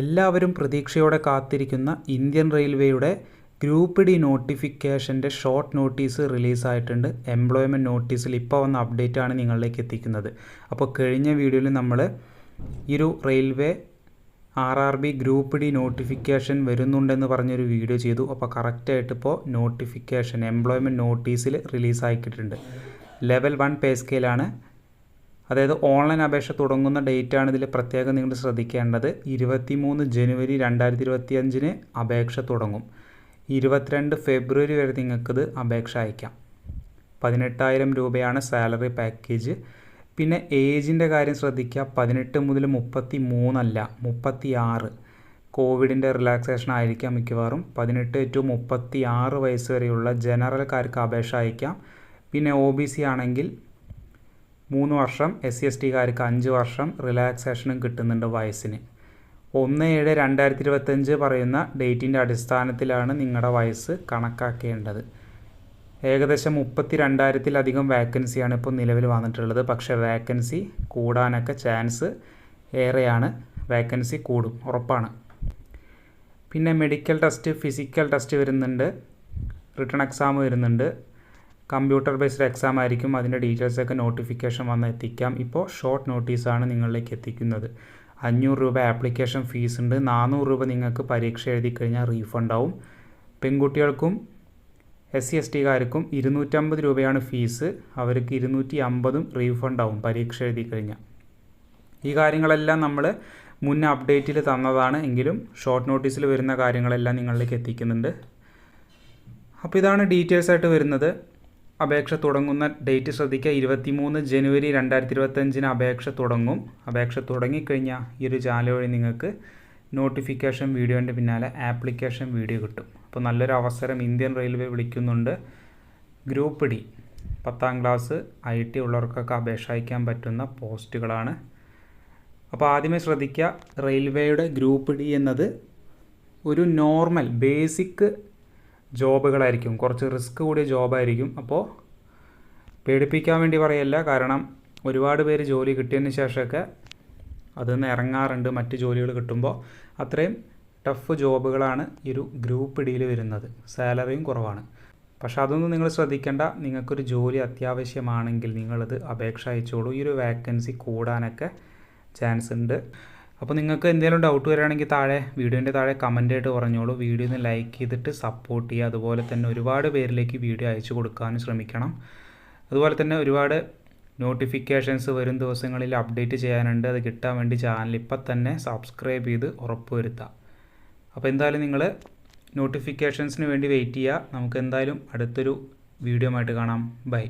എല്ലാവരും പ്രതീക്ഷയോടെ കാത്തിരിക്കുന്ന ഇന്ത്യൻ റെയിൽവേയുടെ ഗ്രൂപ്പ് ഡി നോട്ടിഫിക്കേഷന്റെ ഷോർട്ട് നോട്ടീസ് റിലീസായിട്ടുണ്ട്. എംപ്ലോയ്മെന്റ് നോട്ടീസിൽ ഇപ്പോൾ വന്ന അപ്ഡേറ്റ് ആണ് നിങ്ങളിലേക്ക് എത്തിക്കുന്നത്. അപ്പോൾ കഴിഞ്ഞ വീഡിയോയിൽ നമ്മൾ ഈ ഒരു railway R R B group D notification വരുന്നുണ്ടെന്ന് പറഞ്ഞൊരു വീഡിയോ ചെയ്തു. അപ്പോൾ കറക്റ്റായിട്ട് ഇപ്പോൾ നോട്ടിഫിക്കേഷൻ എംപ്ലോയ്മെന്റ് നോട്ടീസിൽ റിലീസായിക്കിട്ടുണ്ട്. ലെവൽ വൺ പേ സ്കെയിലാണ് അതായത് ഓൺലൈൻ അപേക്ഷ തുടങ്ങുന്ന ഡേറ്റ് ആണ് ഇതിൽ പ്രത്യേകം നിങ്ങൾ ശ്രദ്ധിക്കേണ്ടത്. ഇരുപത്തി മൂന്ന് ജനുവരി രണ്ടായിരത്തി ഇരുപത്തി അഞ്ചിന് അപേക്ഷ തുടങ്ങും. ഇരുപത്തിരണ്ട് ഫെബ്രുവരി വരെ നിങ്ങൾക്കിത് അപേക്ഷ അയക്കാം. പതിനെട്ടായിരം രൂപയാണ് സാലറി പാക്കേജ് പിന്നെ ഏജിന്റെ കാര്യം ശ്രദ്ധിക്കുക. പതിനെട്ട് മുതൽ മുപ്പത്തി മൂന്നല്ല മുപ്പത്തി ആറ് കോവിഡിന്റെ റിലാക്സേഷൻ ആയിരിക്കാം മിക്കവാറും. പതിനെട്ട് ടു മുപ്പത്തി ആറ് വയസ്സ് വരെയുള്ള ജനറൽക്കാർക്ക് അപേക്ഷ അയക്കാം. പിന്നെ ഒ ബി സി ആണെങ്കിൽ മൂന്ന് വർഷം എസ് സി എസ് ടിക്കാർക്ക് അഞ്ച് വർഷം റിലാക്സേഷനും കിട്ടുന്നുണ്ട് വയസ്സിന്. ഒന്ന് ഏഴ് രണ്ടായിരത്തി ഇരുപത്തഞ്ച് പറയുന്ന ഡേറ്റിന്റെ അടിസ്ഥാനത്തിലാണ് നിങ്ങളുടെ വയസ്സ് കണക്കാക്കേണ്ടത്. ഏകദേശം മുപ്പത്തി രണ്ടായിരത്തിലധികം വാക്കൻസിയാണ് ഇപ്പോൾ നിലവിൽ വന്നിട്ടുള്ളത്. പക്ഷേ വാക്കൻസി കൂടാനൊക്കെ ചാൻസ് ഏറെയാണ്. വാക്കൻസി കൂടും ഉറപ്പാണ്. പിന്നെ മെഡിക്കൽ ടെസ്റ്റ് ഫിസിക്കൽ ടെസ്റ്റ് വരുന്നുണ്ട്. റിട്ടേൺ എക്സാം വരുന്നുണ്ട്. കമ്പ്യൂട്ടർ ബേസ്ഡ് എക്സാം ആയിരിക്കും അതിന്റെ ഡീറ്റെയിൽസൊക്കെ നോട്ടിഫിക്കേഷൻ വന്ന് എത്തിക്കാം. ഇപ്പോൾ ഷോർട്ട് നോട്ടീസാണ് നിങ്ങളിലേക്ക് എത്തിക്കുന്നത്. അഞ്ഞൂറ് രൂപ ആപ്ലിക്കേഷൻ ഫീസ് ഉണ്ട്. നാനൂറ് രൂപ നിങ്ങൾക്ക് പരീക്ഷ എഴുതി കഴിഞ്ഞാൽ റീഫണ്ട് ആവും. പെൺകുട്ടികൾക്കും എസ് സി എസ് ടിക്കാർക്കും ഇരുന്നൂറ്റമ്പത് രൂപയാണ് ഫീസ് അവർക്ക് ഇരുന്നൂറ്റി അമ്പതും റീഫണ്ട് ആവും പരീക്ഷ എഴുതി കഴിഞ്ഞാൽ. ഈ കാര്യങ്ങളെല്ലാം നമ്മൾ മുൻ അപ്ഡേറ്റിൽ തന്നതാണ്. എങ്കിലും ഷോർട്ട് നോട്ടീസിൽ വരുന്ന കാര്യങ്ങളെല്ലാം നിങ്ങളിലേക്ക് എത്തിക്കുന്നുണ്ട്. അപ്പോൾ ഇതാണ് ഡീറ്റെയിൽസ് ആയിട്ട് വരുന്നത്. അപേക്ഷ തുടങ്ങുന്ന ഡേറ്റ് ശ്രദ്ധിക്കുക. ഇരുപത്തിമൂന്ന് ജനുവരി രണ്ടായിരത്തി ഇരുപത്തഞ്ചിന് അപേക്ഷ തുടങ്ങും. അപേക്ഷ തുടങ്ങിക്കഴിഞ്ഞാൽ ഈ ഒരു ചാനൽ വഴി നിങ്ങൾക്ക് നോട്ടിഫിക്കേഷൻ വീഡിയോന്റെ പിന്നാലെ ആപ്ലിക്കേഷൻ വീഡിയോ കിട്ടും. അപ്പോൾ നല്ലൊരു അവസരം ഇന്ത്യൻ റെയിൽവേ വിളിക്കുന്നുണ്ട്. ഗ്രൂപ്പ് ഡി പത്താം ക്ലാസ് ഐ ടി ഉള്ളവർക്കൊക്കെ അപേക്ഷ അയക്കാൻ പറ്റുന്ന പോസ്റ്റുകളാണ്. അപ്പോൾ ആദ്യമേ ശ്രദ്ധിക്കുക റെയിൽവേയുടെ ഗ്രൂപ്പ് ഡി എന്നത് ഒരു നോർമൽ ബേസിക് ജോബുകളായിരിക്കും. കുറച്ച് റിസ്ക് കൂടിയ ജോബായിരിക്കും. അപ്പോൾ പേടിപ്പിക്കാൻ വേണ്ടി പറയല്ല. കാരണം ഒരുപാട് പേര് ജോലി കിട്ടിയതിന് ശേഷമൊക്കെ അതിൽ നിന്ന് ഇറങ്ങാറുണ്ട്. മറ്റ് ജോലികൾ കിട്ടുമ്പോൾ അത്രയും ടഫ് ജോബുകളാണ് ഈ ഒരു ഗ്രൂപ്പ് ഡിയിൽ വരുന്നത്. സാലറിയും കുറവാണ്. പക്ഷേ അതൊന്നും നിങ്ങൾ ശ്രദ്ധിക്കേണ്ട. നിങ്ങൾക്കൊരു ജോലി അത്യാവശ്യമാണെങ്കിൽ നിങ്ങളത് അപേക്ഷ അയച്ചോളൂ. ഈ ഒരു വാക്കൻസി കൂടാനൊക്കെ ചാൻസ് ഉണ്ട് അപ്പോൾ നിങ്ങൾക്ക് എന്തെങ്കിലും ഡൗട്ട് വരികയാണെങ്കിൽ താഴെ വീഡിയോന്റെ താഴെ കമന്റ് ആയിട്ട് പറഞ്ഞോളൂ. വീഡിയോ ഒന്ന് ലൈക്ക് ചെയ്തിട്ട് സപ്പോർട്ട് ചെയ്യുക. അതുപോലെ തന്നെ ഒരുപാട് പേരിലേക്ക് വീഡിയോ അയച്ചു കൊടുക്കാനും ശ്രമിക്കണം. അതുപോലെ തന്നെ ഒരുപാട് നോട്ടിഫിക്കേഷൻസ് വരും ദിവസങ്ങളിൽ അപ്ഡേറ്റ് ചെയ്യാനുണ്ട്. അത് കിട്ടാൻ വേണ്ടി ചാനൽ ഇപ്പം തന്നെ സബ്സ്ക്രൈബ് ചെയ്ത് ഉറപ്പുവരുത്തുക അപ്പോൾ എന്തായാലും നിങ്ങൾ നോട്ടിഫിക്കേഷൻസിന് വേണ്ടി വെയിറ്റ് ചെയ്യുക. നമുക്ക് എന്തായാലും അടുത്തൊരു വീഡിയോ ആയിട്ട് കാണാം. ബൈ